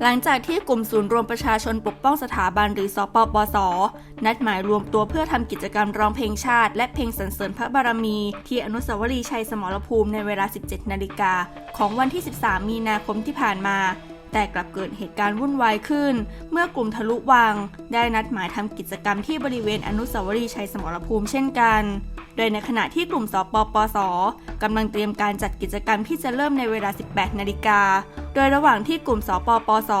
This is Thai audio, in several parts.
หลังจากที่กลุ่มศูนย์รวมประชาชนปกป้องสถาบันหรือสปปส นัดหมายรวมตัวเพื่อทำกิจกรรมร้องเพลงชาติ และเพลงสรรเสริญพระบารมี ที่อนุสาวรีย์ชัยสมรภูมิในเวลา 17 นาฬิกา ของวันที่ 13 มีนาคมที่ผ่านมา แต่กลับเกิดเหตุการณ์วุ่นวายขึ้น เมื่อกลุ่มทะลุวัง ได้นัดหมายทำกิจกรรมที่บริเวณอนุสาวรีย์ชัยสมรภูมิเช่นกันโดยในขณะที่กลุ่มสปปส กำลังเตรียมการจัดกิจกรรมที่จะเริ่มในเวลา 18 นาฬิกา โดยระหว่างที่กลุ่มสปปส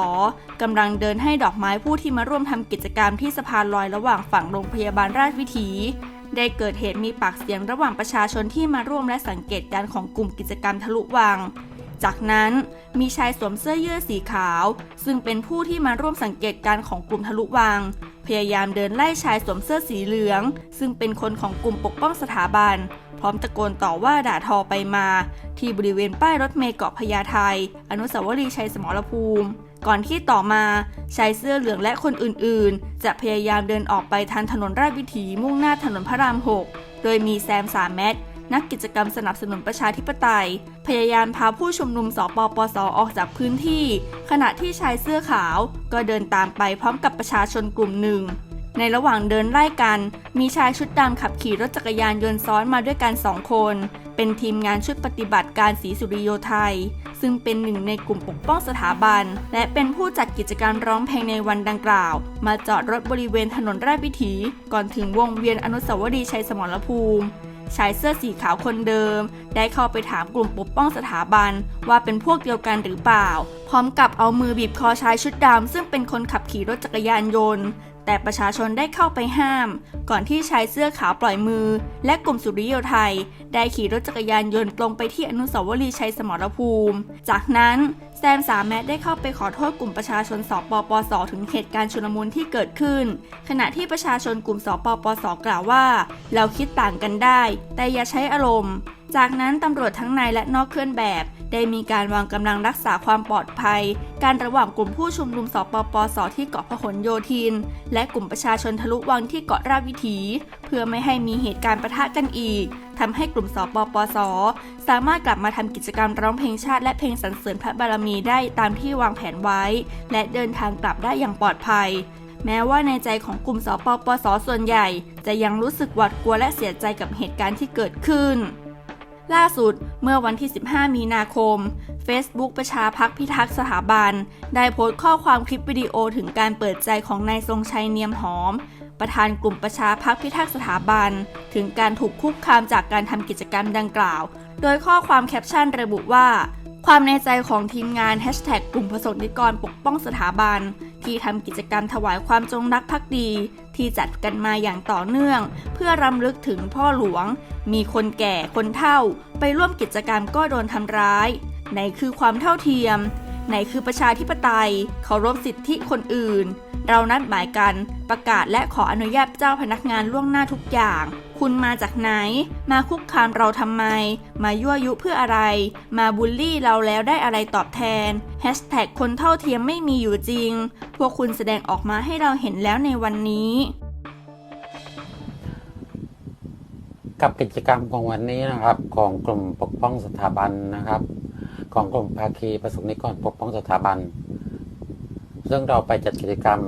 กำลังเดินให้ดอกไม้ผู้ที่มาร่วมทำกิจกรรมที่สะพานลอยระหว่างฝั่งโรงพยาบาลราชวิถี ได้เกิดเหตุมีปากเสียงระหว่างประชาชนที่มาร่วมและสังเกตการของกลุ่มกิจกรรมทะลุวัง จากนั้นมีชายสวมเสื้อยืดสีขาว ซึ่งเป็นผู้ที่มาร่วมสังเกตการของกลุ่มทะลุวัง พยายามเดินไล่ชายสวมเสื้อสีเหลือง ซึ่งเป็นคนของกลุ่มปกป้องสถาบัน ร้อมตะโกนต่อว่าด่าทอไปมา ที่บริเวณป้ายรถเมล์เกาะพญาไทอนุสาวรีย์ชัยสมรภูมิ ก่อนที่ต่อมาชายเสื้อเหลืองและคนอื่นๆ จะพยายามเดินออกไปทางถนนราชวิถีมุ่งหน้าถนนพระราม 6 โดยมีแซมสามแมทนักกิจกรรมสนับสนุนประชาธิปไตย พยายามพาผู้ชุมนุมสปปสออกจากพื้นที่ ขณะที่ชายเสื้อขาวก็เดินตามไปพร้อมกับประชาชนกลุ่มหนึ่ง ในระหว่างเดินไล่กัน มีชายชุดดำขับขี่รถจักรยานยนต์ซ้อนมาด้วยกันสองคน เป็นทีมงานชุดปฏิบัติการสีสุริโยไทย ซึ่งเป็นหนึ่งในกลุ่มปกป้องสถาบัน และเป็นผู้จัดกิจกรรมร้องเพลงในวันดังกล่าว มาจอดรถบริเวณถนนราชวิถี ก่อนถึงวงเวียนอนุสาวรีย์ชัยสมรภูมิชายเสื้อสีขาวคนเดิม ได้เข้าไปถามกลุ่มปกป้องสถาบัน ว่าเป็นพวกเดียวกันหรือเปล่า พร้อมกับเอามือบีบคอชายชุดดำซึ่งเป็นคนขับขี่รถจักรยานยนต์ แต่ประชาชนได้เข้าไปห้าม ก่อนที่ชายเสื้อขาวปล่อยมือ และกลุ่มสุริโยไทย ได้ขี่รถจักรยานยนต์ตรงไปที่อนุสาวรีย์ชัยสมรภูมิ จากนั้นแซมสามแมทได้เข้าไปขอโทษกลุ่มประชาชนสปปสถึงเหตุการณ์ชุลมุนที่เกิดขึ้น ขณะที่ประชาชนกลุ่มสปปสกล่าวว่า เราคิดต่างกันได้ แต่อย่าใช้อารมณ์ จากนั้นตำรวจทั้งในและนอกเคลื่อนแบบ ได้มีการวางกำลังรักษาความปลอดภัย การระหว่างกลุ่มผู้ชุมนุมสปปสที่เกาะพหลโยธิน และกลุ่มประชาชนทะลุวังที่เกาะราชวิถี เพื่อไม่ให้มีเหตุการณ์ประทะกันอีกทำให้กลุ่มสปปส สามารถกลับมาทำกิจกรรมร้องเพลงชาติและเพลงสรรเสริญพระบารมีได้ตามที่วางแผนไว้ และเดินทางกลับได้อย่างปลอดภัย แม้ว่าในใจของกลุ่มสปปส ส่วนใหญ่ จะยังรู้สึกหวาดกลัวและเสียใจกับเหตุการณ์ที่เกิดขึ้น ล่าสุดเมื่อวันที่ 15 มีนาคม Facebook ประชาพักพิทักษ์สถาบัน ได้โพสต์ข้อความคลิปวิดีโอถึงการเปิดใจของนายทรงชัยเนียมหอม ประธานกลุ่มประชาพักพิทักษ์สถาบัน ถึงการถูกคุกคามจากการทำกิจกรรมดังกล่าว โดยข้อความแคปชั่นระบุว่า ความในใจของทีมงานแฮชแท็กกลุ่มประสงค์นิกรปกป้องสถาบัน ที่ทำกิจกรรมถวายความจงรักภักดี ที่จัดกันมาอย่างต่อเนื่อง เพื่อรำลึกถึงพ่อหลวง มีคนแก่คนเฒ่า ไปร่วมกิจกรรมก็โดนทำร้ายไหนคือความเท่าเทียมไหนคือประชาธิปไตยเคารพสิทธิคนอื่น เรานัดหมายกันประกาศและขออนุญาตเจ้าพนักงานล่วงหน้าทุกอย่าง คุณมาจากไหน มาคุกคามเราทำไม มายั่วยุเพื่ออะไร มาบูลลี่เราแล้วได้อะไรตอบแทนแฮชแท็กคนเท่าเทียมไม่มีอยู่จริง พวกคุณแสดงออกมาให้เราเห็นแล้วในวันนี้ กับกิจกรรมของวันนี้นะครับ ของกลุ่มปกป้องสถาบันนะครับ ของกลุ่มภาคีประสงค์นิกรปกป้องสถาบัน ซึ่งเราไปจัดกิจกรรม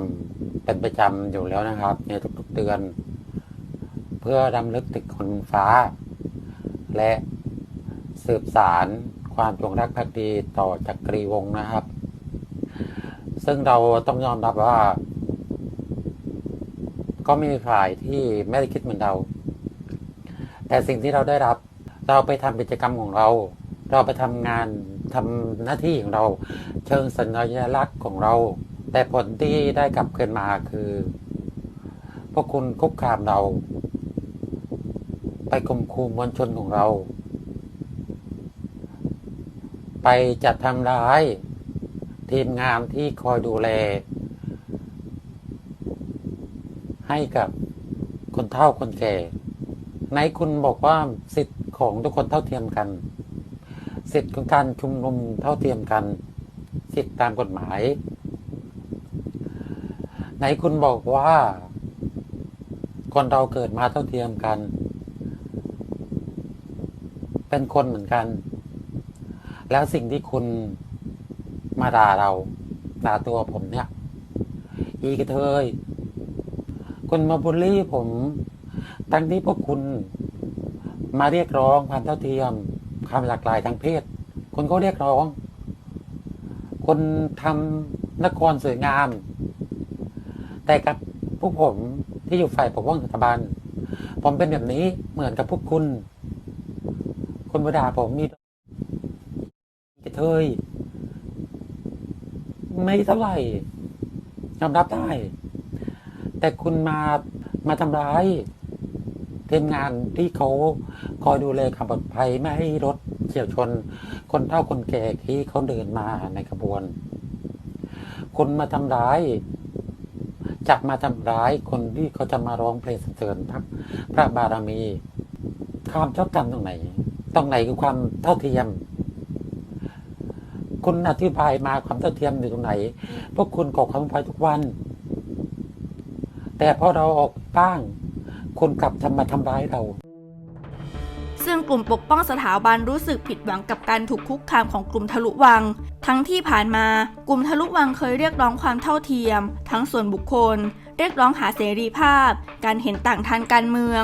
เป็นประจำอยู่แล้วนะครับ ในทุกๆเดือน เพื่อรำลึกถึงคนฟ้า และสืบสารความจงรักภักดีต่อจักรีวงศ์นะครับ ซึ่งเราต้องยอมรับว่า ก็มีฝ่ายที่ไม่ได้คิดเหมือนเรา แต่สิ่งที่เราได้รับ เราไปทำกิจกรรมของเรา เราไปทำงานทำหน้าที่ของเรา เชิงสัญลักษณ์ของเรา แต่ผลที่ได้กลับคืนมาคือ พวกคุณคุกคามเรา ไปข่มขู่มวลชนของเรา ไปจัดทำร้าย ทีมงานที่คอยดูแล ให้กับคนเฒ่าคนแก่ในคุณบอกว่าสิทธิ์ของทุกคนเท่าเทียมกัน สิทธิ์ของการชุมนุมเท่าเทียมกัน สิทธิตามกฎหมาย ไหนคุณบอกว่า คนเราเกิดมาเท่าเทียมกัน เป็นคนเหมือนกัน แล้วสิ่งที่คุณมาด่าเราษาตัวผมเนี่ย อีกระเทยคุณมาบูลลี่ผมตั้งที่พวกคุณ มาเรียกร้องความเท่าเทียมความหลากหลายทางเพศคุณก็เรียกร้อง คนทำนครสวยงาม แต่กับพวกผมที่อยู่ฝ่ายปกป้องสถาบัน ผมเป็นแบบนี้เหมือนกับพวกคุณคุณบดาผมมีกระเทยไม่เท่าไหร่ยอมรับได้ แต่คุณมามาทำร้ายทีมงานที่เขาคอยดูแลความปลอดภัยไม่ให้รถเฉียวชน คนเฒ่าคนแก่ที่เขาเดินมาในขบวน คุณมาทำร้าย จับมาทำร้ายคนที่เขาจะมาร้องเพลงสรรเสริญพระพระบารมี ความชอบธรรมตรงไหน ตรงไหนคือความเท่าเทียม คุณอธิบายมาความเท่าเทียมอยู่ตรงไหน พวกคุณก่อความวุ่นวายทุกวัน แต่พอเราออกบ้างคุณกลับทำมาทำร้ายเรา ซึ่งกลุ่มปกป้องสถาบันรู้สึกผิดหวังกับการถูกคุกคามของกลุ่มทะลุวัง ทั้งที่ผ่านมากลุ่มทะลุวังเคยเรียกร้องความเท่าเทียม ทั้งส่วนบุคคล เรียกร้องหาเสรีภาพ การเห็นต่างทางการเมือง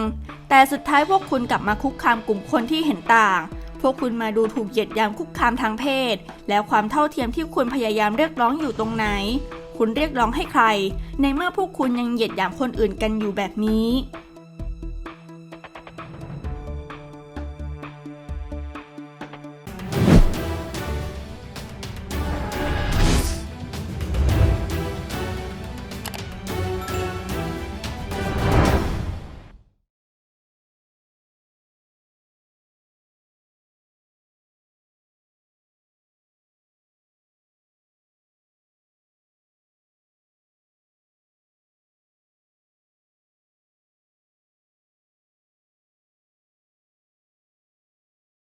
แต่สุดท้ายพวกคุณกลับมาคุกคามกลุ่มคนที่เห็นต่าง พวกคุณมาดูถูกเหยียดยามคุกคามทางเพศ แล้วความเท่าเทียมที่คุณพยายามเรียกร้องอยู่ตรงไหน คุณเรียกร้องให้ใคร ในเมื่อพวกคุณยังเหยียดยามคนอื่นกันอยู่แบบนี้